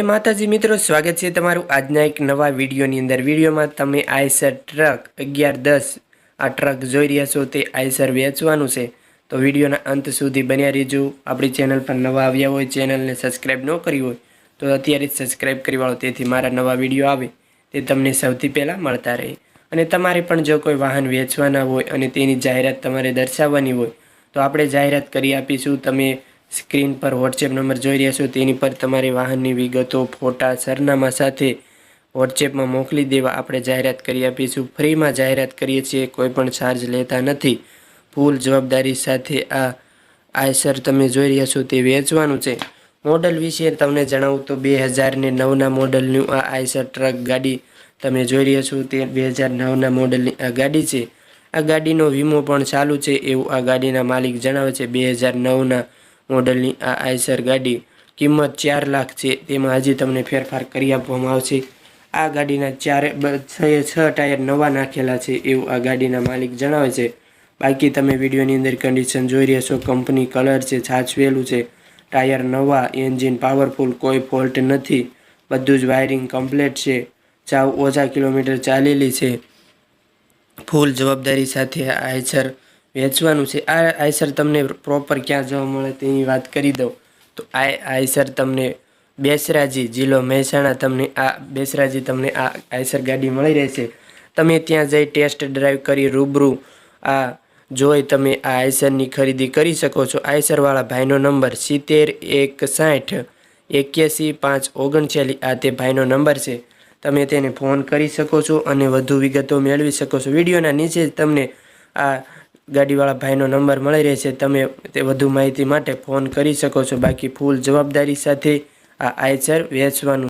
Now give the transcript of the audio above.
એ માતાજી મિત્રો, સ્વાગત છે તમારું આજના એક નવા વિડીયોની અંદર. વિડીયોમાં તમે આઈસર ટ્રક અગિયાર દસ આ ટ્રક જોઈ રહ્યા છો, તે આઈસર વેચવાનું છે. તો વિડીયોના અંત સુધી બન્યા રહેજો. આપણી ચેનલ પર નવા આવ્યા હોય, ચેનલને સબસ્ક્રાઈબ ન કરી હોય, તો અત્યારે જ સબસ્ક્રાઈબ કરી વાળો, તેથી મારા નવા વીડિયો આવે, તે તમને સૌથી પહેલાં મળતા રહે. અને તમારે પણ જો કોઈ વાહન વેચવાના હોય અને તેની જાહેરાત તમારે દર્શાવવાની હોય, તો આપણે જાહેરાત કરી આપીશું. તમે સ્ક્રીન પર વોટ્સએપ નંબર જોઈ રહ્યા છો. તેની પર તમારી વાહનની વિગતો, ફોટા, સરનામા સાથે વોટ્સએપમાં મોકલી દેવા આપણે જાહેરાત કરી આપીશું. ફ્રીમાં જાહેરાત કરીએ છીએ. કોઈ પણ ચાર્જ લેતા નથી. ફૂલ જવાબદારી સાથે આ આયસર તમે જોઈ રહ્યા છો તે વેચવાનું છે. મોડલ વિશે તમને જણાવું તો બે હજારને નવના મોડલનું આ આયસર ટ્રક ગાડી તમે જોઈ રહ્યા છો. તે બે હજાર નવના મોડલની આ ગાડી છે. આ ગાડીનો વીમો પણ ચાલુ છે. એવું આ ગાડીના માલિક જણાવે છે. બે હજાર નવના મોડલની આ આઈસર ગાડી કિંમત ચાર લાખ છે. તેમાં હજી તમને ફેરફાર કરી આપવામાં આવશે. આ ગાડીના ચારે છ ટાયર નવા નાખેલા છે એવું આ ગાડીના માલિક જણાવે છે. બાકી તમે વિડીયોની અંદર કન્ડિશન જોઈ રહ્યા છો. કંપની કલર છે, છાછવેલું છે. ટાયર નવા એન્જિન પાવરફુલ કોઈ ફોલ્ટ નથી. બધું જ વાયરિંગ કમ્પ્લીટ છે. ચાવ ઓછા કિલોમીટર ચાલેલી છે. ફૂલ જવાબદારી સાથે આ આઈસર વેચવાનું છે. આ આઈસર તમને પ્રોપર ક્યાં જોવા મળે તેની વાત કરી દઉં. તો આ આઈસર તમને બેસરાજી જિલ્લો મહેસાણા તમને આ બેસરાજી તમને આ આઈસર ગાડી મળી રહેશે. તમે ત્યાં જઈ ટેસ્ટ ડ્રાઈવ કરી રૂબરૂ આ જોઈ તમે આ આઈસરની ખરીદી કરી શકો છો. આઈસરવાળા ભાઈનો નંબર સિત્તેર એક સાઠ એક્યાસી પાંચ ઓગણચાલીસ, આ તે ભાઈનો નંબર છે. તમે તેને ફોન કરી શકો છો અને વધુ વિગતો મેળવી શકો છો. વિડીયોના નીચે તમને આ ગાડીવાળા ભાઈનો નંબર મળી રહેશે તમે તે વધુ માહિતી માટે ફોન કરી શકો છો. બાકી ફૂલ જવાબદારી સાથે આ આયચર વેચવાનું